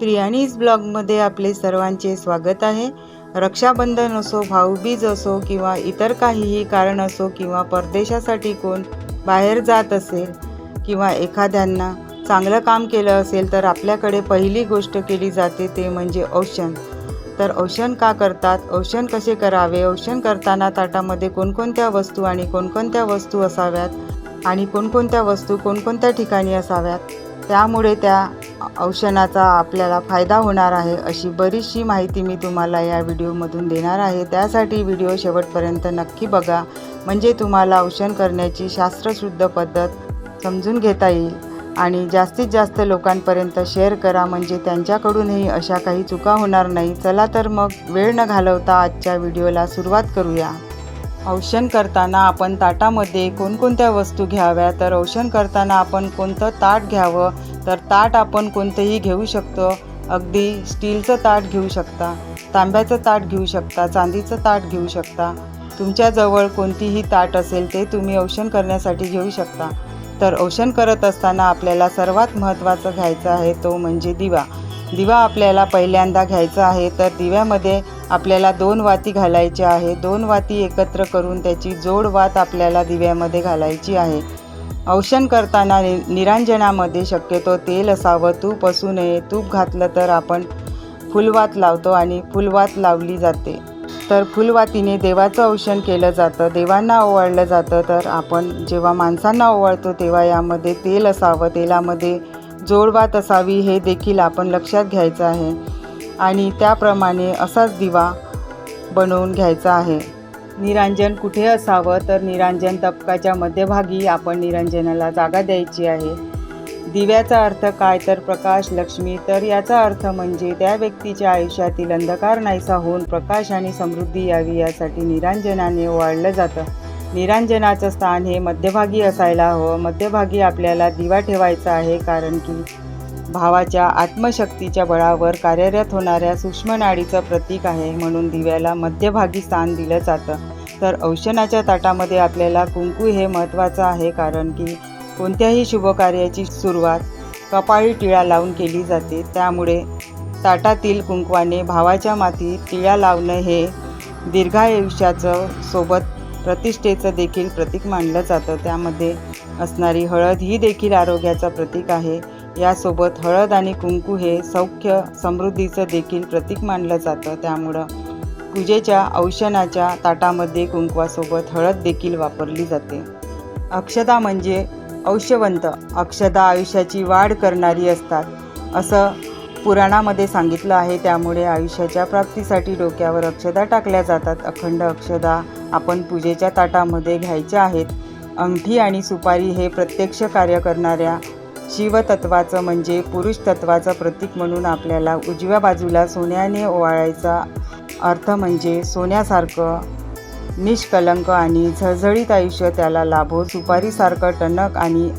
प्रियाणीज ब्लॉगमध्ये आपले सर्वांचे स्वागत आहे. रक्षाबंधन असो भाऊबीज असो किंवा इतर काहीही कारण असो किंवा परदेशासाठी कोण बाहेर जात असेल किंवा एखाद्यांना चांगलं काम केलं असेल तर आपल्याकडे पहिली गोष्ट केली जाते ते म्हणजे औषण तर औषण का करतात? औषण कसे करावे? औषण करताना ताटामध्ये कोणकोणत्या वस्तू आणि कोणकोणत्या वस्तू असाव्यात? आणि कोणकोणत्या वस्तू कोणकोणत्या ठिकाणी असाव्यात? त्यामुळे त्या औषणाचा आपल्याला फायदा होणार आहे अशी बरीचशी माहिती मी तुम्हाला या व्हिडिओमधून देणार आहे. त्यासाठी व्हिडिओ शेवटपर्यंत नक्की बघा. म्हणजे तुम्हाला औषण करण्याची शास्त्रशुद्ध पद्धत समजून घेता येईल आणि जास्तीत जास्त लोकांपर्यंत शेअर करा. म्हणजे त्यांच्याकडूनही अशा काही चुका होणार नाही. चला तर मग वेळ न घालवता आजच्या व्हिडिओला सुरुवात करूया. औषण करताना आपण ताटामध्ये कोणकोणत्या वस्तू घ्याव्या? तर औषण करताना आपण कोणतं ताट घ्यावं? तर ताट आपण कोणतंही घेऊ शकतो. अगदी स्टीलचं ताट घेऊ शकता तांब्याचं ताट घेऊ शकता चांदीचं ताट घेऊ शकता. तुमच्याजवळ कोणतीही ताट असेल ते तुम्ही औषण करण्यासाठी घेऊ शकता. तर औषण करत असताना आपल्याला सर्वात महत्त्वाचं घ्यायचं आहे तो म्हणजे दिवा. दिवा आपल्याला पहिल्यांदा घ्यायचा आहे तर दिव्यामध्ये आपल्याला दोन वाती घालायच्या आहे. दोन वाती एकत्र करून त्याची जोड वात आपल्याला दिव्यामध्ये घालायची आहे. औषण करताना नि निरांजनामध्ये शक्यतो तेल असावं तूप असू नये. तूप घातलं तर आपण फुलवात लावतो आणि फुलवात लावली जाते. तर फुलवातीने देवाचं औषण केलं जातं देवांना ओवाळलं जातं. तर आपण जेव्हा माणसांना ओवाळतो तेव्हा यामध्ये तेल असावं. तेलामध्ये जोडवात असावी हे देखील आपण लक्षात घ्यायचं आहे. आणि त्याप्रमाणे असाच दिवा बनवून घ्यायचा आहे. निरांजन कुठे असावं? तर निरांजन तबकाच्या मध्यभागी आपण निरांजनाला जागा द्यायची आहे. दिव्याचा अर्थ काय? तर प्रकाश लक्ष्मी. तर याचा अर्थ म्हणजे त्या व्यक्तीच्या आयुष्यातील अंधकार नाहीसा होऊन प्रकाश आणि समृद्धी यावी यासाठी निरांजनाने ओवाळलं जातं. निरांजनाचं स्थान हे मध्यभागी असायला हवं. मध्यभागी आपल्याला दिवा ठेवायचा आहे कारण की भावाच्या आत्मशक्तीच्या बळावर कार्यरत होणाऱ्या सूक्ष्म नाडीचं प्रतीक आहे म्हणून दिव्याला मध्यभागी स्थान दिलं जातं. तर औषणाच्या ताटामध्ये आपल्याला कुंकू हे महत्त्वाचं आहे कारण की कोणत्याही शुभकार्याची सुरुवात कपाळी टिळा लावून केली जाते. त्यामुळे ताटातील कुंकवाने भावाच्या मातीत टिळा लावणं हे दीर्घायुष्याचं सोबत प्रतिष्ठेचं देखील प्रतीक मानलं जातं. त्यामध्ये असणारी हळद ही देखील आरोग्याचं प्रतीक आहे. यासोबत हळद आणि कुंकू हे सौख्य समृद्धीचं देखील प्रतीक मानलं जातं. त्यामुळं पूजेच्या औषणाच्या ताटामध्ये कुंकवासोबत हळद देखील वापरली जाते. अक्षदा म्हणजे औष्यवंत अक्षदा आयुष्याची वाढ करणारी असतात. असं पुराणामध्ये सांगितलं आहे त्यामुळे आयुष्याच्या प्राप्तीसाठी डोक्यावर अक्षदा टाकल्या जातात. अखंड अक्षदा आपण पूजेच्या ताटामध्ये घ्यायच्या आहेत. अंगठी आणि सुपारी हे प्रत्यक्ष कार्य करणाऱ्या शिवतत्वाचं म्हणजे पुरुष तत्वाचं प्रतीक म्हणून आपल्याला उजव्या बाजूला सोन्याने ओवाळायचा अर्थ म्हणजे सोन्यासारखं निष्कलंक आणि झळझळीत आयुष्य त्याला लाभो. सुपारीसारखं टणक आणि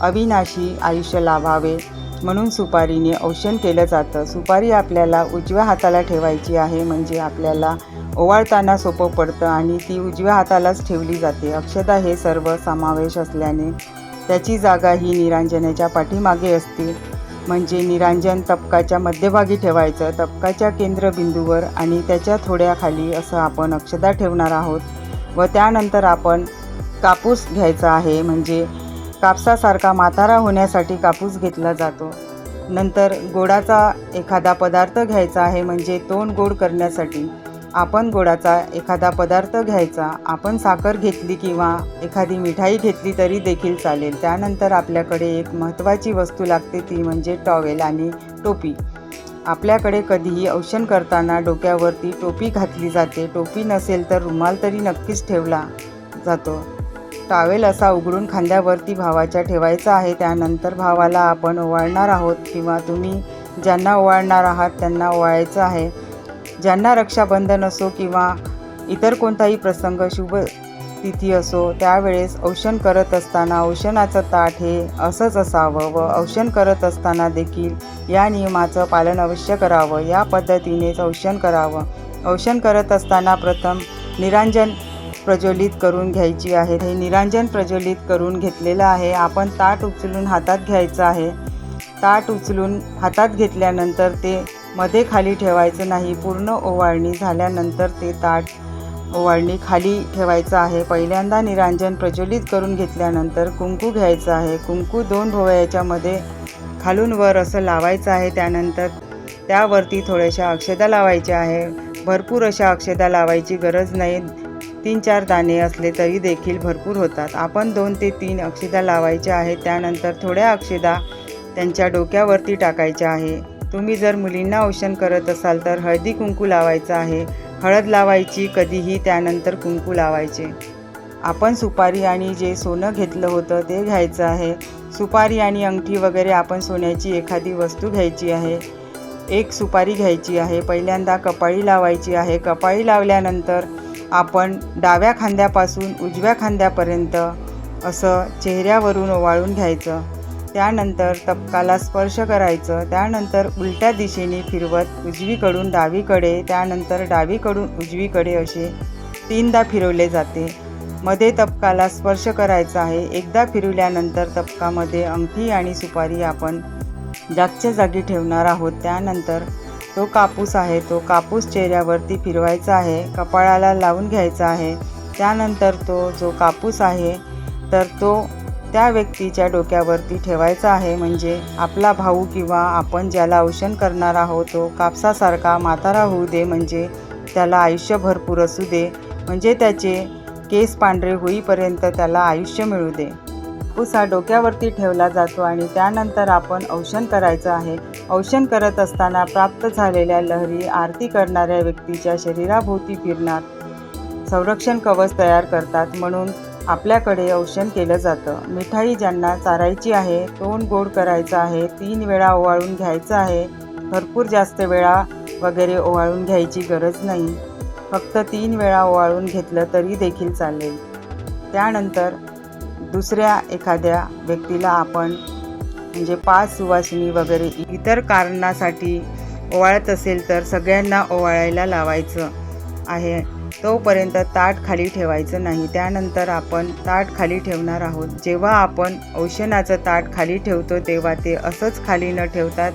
अविनाशी आयुष्य लाभावे. म्हणून सुपारीने औषण केलं जातं. सुपारी आपल्याला उजव्या हाताला ठेवायची आहे म्हणजे आपल्याला ओवाळताना सोपं पडतं आणि ती उजव्या हातालाच ठेवली जाते. अक्षता हे सर्व समावेश असल्याने त्याची जागा ही निरांजनाच्या पाठीमागे असते. म्हणजे निरांजन तबकाच्या मध्यभागी ठेवायचं. तबकाच्या केंद्रबिंदूवर आणि त्याच्या थोड्या खाली असं आपण अक्षदा ठेवणार आहोत व त्यानंतर आपण कापूस घ्यायचा आहे. म्हणजे कापसासारखा माथारा होण्यासाठी कापूस घेतला जातो. नंतर गोडाचा एखादा पदार्थ घ्यायचा आहे म्हणजे तोंड गोड करण्यासाठी. आपण गोडाचा एखादा पदार्थ घ्यायचा. आपण साखर घेतली किंवा एखादी मिठाई घेतली तरी देखील चालेल. त्यानंतर आपल्याकडे एक महत्त्वाची वस्तू लागते ती म्हणजे टॉवेल आणि टोपी. आपल्याकडे कधीही औषण करताना डोक्यावरती टोपी घातली जाते. टोपी नसेल तर रुमाल तरी नक्कीच ठेवला जातो. टावेल असा उघडून खांद्यावरती भावाच्या ठेवायचा आहे. त्यानंतर भावाला आपण ओवाळणार आहोत किंवा तुम्ही ज्यांना ओवाळणार आहात त्यांना ओवाळायचं आहे. ज्यांना रक्षाबंधन असो किंवा इतर कोणताही प्रसंग शुभ तिथी असो त्यावेळेस औषण करत असताना औषणाचं ताट हे असंच असावं व औषण करत असताना देखील या नियमाचं पालन अवश्य करावं. या पद्धतीनेच औषण करावं. औषण करत असताना प्रथम निरांजन प्रज्वलित करून घ्यायची आहे. हे निरांजन प्रज्वलित करून घेतलेलं आहे. आपण ताट उचलून हातात घ्यायचं आहे. ताट उचलून हातात घेतल्यानंतर ते मध्ये खाली ठेवायचं नाही. पूर्ण ओवाळणी झाल्यानंतर ते ताट ओवाळणी खाली ठेवायचं आहे. पहिल्यांदा निरांजन प्रज्वलित करून घेतल्यानंतर कुंकू घ्यायचं आहे. कुंकू दोन भोवया याच्यामध्ये खालून वर असं लावायचं आहे. त्यानंतर त्यावरती थोड्याशा अक्षदा लावायच्या आहे. भरपूर अशा अक्षदा लावायची गरज नाही. तीन चार दाणे असले तरी देखील भरपूर होतात. आपण दोन ते तीन अक्षदा लावायच्या आहेत. त्यानंतर थोड्या अक्षदा त्यांच्या डोक्यावरती टाकायच्या आहे. तुम्ही जर मुलींना औषण करत असाल तर हळदी कुंकू लावायचं आहे. हळद लावायची कधीही त्यानंतर कुंकू लावायचे. आपण सुपारी आणि जे सोनं घेतलं होतं ते घ्यायचं आहे. सुपारी आणि अंगठी वगैरे आपण सोन्याची एखादी वस्तू घ्यायची आहे. एक सुपारी घ्यायची आहे. पहिल्यांदा कपाळी लावायची आहे. कपाळी लावल्यानंतर आपण डाव्या खांद्यापासून उजव्या खांद्यापर्यंत असं चेहऱ्यावरून ओवाळून घ्यायचं. त्यानंतर तपकाला स्पर्श करायचं. त्यानंतर उलट्या दिशेने फिरवत उजवीकडून डावीकडे त्यानंतर डावीकडून उजवीकडे असे तीनदा फिरवले जाते. मध्ये तपकाला स्पर्श करायचा आहे. एकदा फिरवल्यानंतर तपकामध्ये अंगठी आणि सुपारी आपण जागच्या जागी ठेवणार आहोत. त्यानंतर तो कापूस आहे. तो कापूस चेहऱ्यावरती फिरवायचा आहे. कपाळाला लावून घ्यायचा आहे. त्यानंतर तो जो कापूस आहे तर तो त्या व्यक्तीच्या डोक्यावरती ठेवायचा आहे. म्हणजे आपला भाऊ किंवा आपण ज्याला औषण करणार आहोत तो कापसासारखा म्हातारा होऊ दे. म्हणजे त्याला आयुष्य भरपूर असू दे. म्हणजे त्याचे केस पांढरे होईपर्यंत त्याला आयुष्य मिळू दे. कापूस हा डोक्यावरती ठेवला जातो आणि त्यानंतर आपण औषण करायचं आहे. औषण करत असताना प्राप्त झालेल्या लहरी आरती करणाऱ्या व्यक्तीच्या शरीराभोवती फिरणार. संरक्षण कवच तयार करतात म्हणून आपल्याकडे औषण केलं जातं. मिठाई ज्यांना चारायची आहे तोंड गोड करायचं आहे तीन वेळा ओवाळून घ्यायचं आहे भरपूर जास्त वेळा वगैरे ओवाळून घ्यायची गरज नाही. फक्त तीन वेळा ओवाळून घेतलं तरी देखील चालेल. त्यानंतर दुसऱ्या एखाद्या व्यक्तीला आपण म्हणजे पाच सुवासिनी वगैरे इतर कारणासाठी ओवाळत असेल तर सगळ्यांना ओवाळायला लावायचं आहे. तोपर्यंत ताट खाली ठेवायचं नाही. त्यानंतर आपण ताट खाली ठेवणार आहोत. जेव्हा आपण औषणाचं ताट खाली ठेवतो तेव्हा ते असंच खाली न ठेवतात.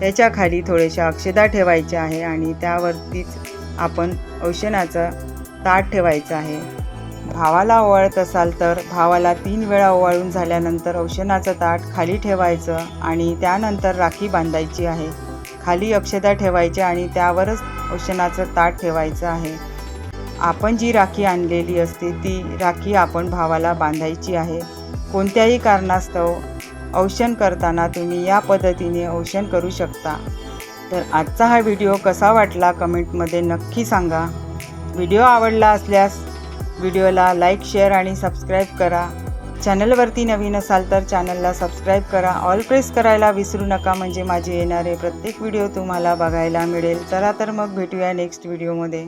त्याच्याखाली थोड्याशा अक्षदा ठेवायच्या आहे आणि त्यावरतीच आपण औषणाचं ताट ठेवायचं आहे. भावाला ओवाळत असाल तर भावाला तीन वेळा ओवाळून झाल्यानंतर औषणाचं ताट खाली ठेवायचं आणि त्यानंतर राखी बांधायची आहे. खाली अक्षदा ठेवायच्या आणि त्यावरच औषणाचं ताट ठेवायचं आहे. आपण जी राखी आणलेली असते ती राखी आपण भावाला बांधायची आहे. कोणत्याही कारणास्तव औषण करताना तुम्ही या पद्धतीने औषण करू शकता. तर आजचा हा व्हिडिओ कसा वाटला कमेंटमध्ये नक्की सांगा. व्हिडिओ आवडला असल्यास व्हिडिओला लाईक शेअर आणि सबस्क्राईब करा. चॅनलवरती नवीन असाल तर चॅनलला सबस्क्राईब करा. ऑल प्रेस करायला विसरू नका म्हणजे माझे येणारे प्रत्येक व्हिडिओ तुम्हाला बघायला मिळेल. चला तर मग भेटूया नेक्स्ट व्हिडिओमध्ये.